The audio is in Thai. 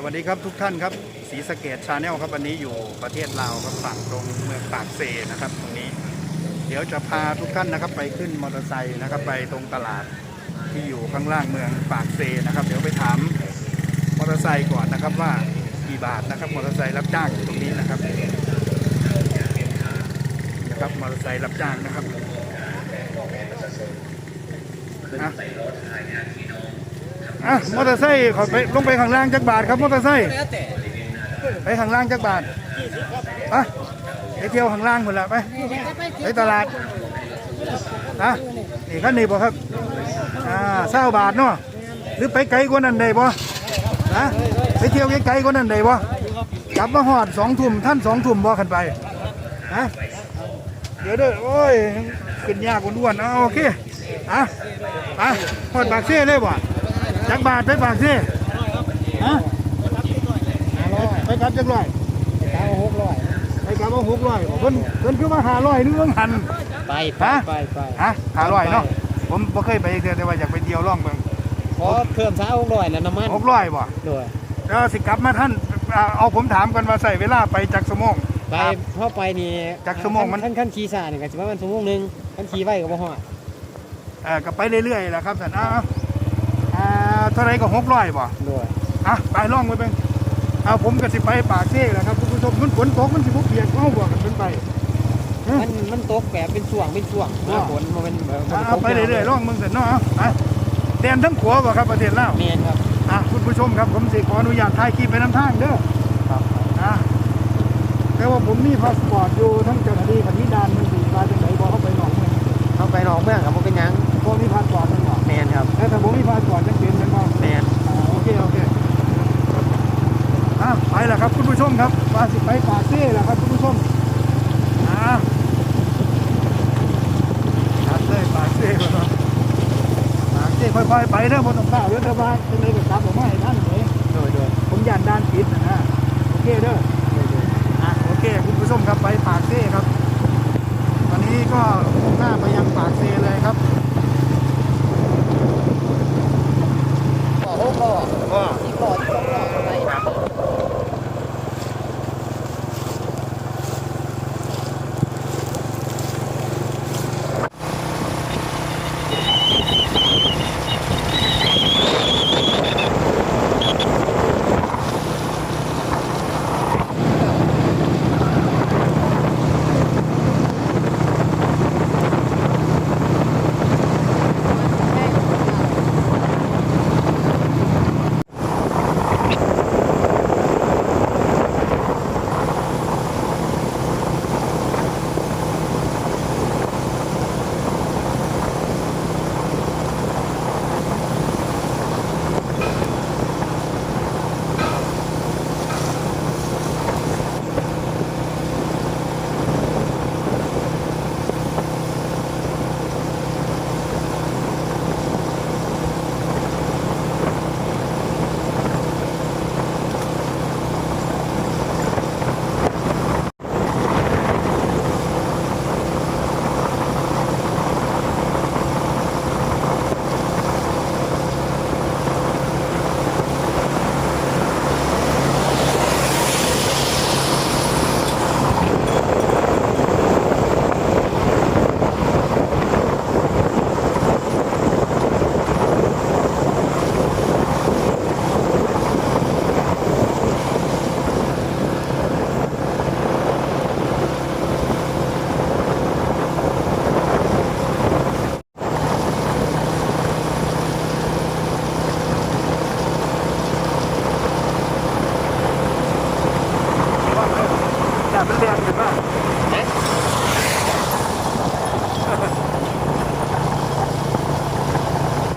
สวัสดีครับทุกท่านครับศรีสะเกดชาแนลครับวันนี้อยู่ประเทศลาวครับฝั่งตรงเมืองปากเซนะครับ ตรงนี้ เดี๋ยวจะพาทุกท่านนะครับ ไปขึ้นมอเตอร์ไซค์นะครับ ไปตรงตลาดที่อยู่ข้างล่างเมืองปากเซนะครับ เดี๋ยวไปถามมอเตอร์ไซค์ก่อนนะครับว่ากี่บาทนะครับมอเตอร์ไซค์รับจ้างอยู่ตรงนี้นะครับนะครับมอเตอร์ไซค์รับจ้างนะครับอะ อะมอเตอร์ไซค์ขอไปลงไปข้างล่างจักบาทครับมอเตอร์ไซค์ไปข้างล่างจักบาทไปไปเที่ยวข้างล่างคนละไปไปตลาดนะนี่ขั้นนี้บ่ครับอ่าเศร้าบาทเนาะหรือไปไกลกว่านั้นได้บ่นะไปเที่ยวไกลๆกว่านั้นได้บ่กลับมาหอดสองทุ่มท่านสองทุ่มบ่ขันไปนะเดี๋ยวเด้อโอ้ยขึ้นยากอ้วนๆเอาโอเคอะไปหอดปากเซ่เลยบ่ จักบาทไปปากเซ่ฮะไปกลับจักร้อยเก้าหกร้อยไปกลับเอาหกร้อยเพิ่นเพิ่นคือว่าหาร้อยนึงเรื่องหันไปไปไปไปฮะหาร้อยเนาะผมบ่เคยไปเทื่อแต่ว่าอยากไปเที่ยวร่องเบิ่งขอเพิ่มช้าหกร้อยนะน้ำมันหกร้อยบ่ด้วยแล้วสิกลับมาท่านอ่าเอาผมถามกันว่าใส่เวลาไปจักสมงไปเข้าไปนี่จักชั่วโมงมันขั้นขั้นขี่ซาเนี่ยก็สิว่ามันชั่วโมงหนึงขั้นขี่ไว้ก็บ่ฮอดเอ่อก็ไปเรื่อยๆแหละครับท่านอ่าอ่าเท่าไหรก็หกร้อยบ่ด้วยอะไปร่องไปเบิ่งเอาผมก็สิไปปากเซ่แหละครับคุณผู้ชมมันฝนตกมันสิบ่เปียกเอาบ่กันเป็นไปมันมันตกแบบเป็นช่วงเป็นช่วงหน้าฝนมันเป็นแบบเอาไปเรื่อยๆร่องเบิ่งเสร็จเนาะเอาไปแดนทั้งขัวบ่ครับประเทศลาวเมนครับอะคุณผู้ชมครับผมสิขออนุญาตถ่ายคลิปไปนำทางเด้อครับอะแต่ว่าผมมีพาสปอร์ตอยู่ทั้งเจ้าหน้าที่คันนี้ด่านมันดีกว่าจังไหนบอกเขาไปหนองเมืองเข้าไปนอกเมืองครับบ่เป็นหยังพวกมีพาสปอร์ตมันบอกแมนครับแต่ถ้าผมมีพาสปอร์ตจะเป็นมันบอก แมน อ่าโอเคโอเคอะ ไปแล้วครับคุณผู้ชมครับปลาสิไปปากเซ่แล้วครับคุณผู้ชมนะชัดเลยปาเซ่ก่อนเนาะปาเซ่ค่อยๆไปเรื่อบ่ต้องก้าวเด้อเด้อบ้านจังไดก็กลับออกมาให้ท่านเลยด้วยด้วยผมย่านด้านปิดนะฮะโอเคเด้ออะโอเคคุณผู้ชมครับไปปากเซ่ครับ อย่าเป็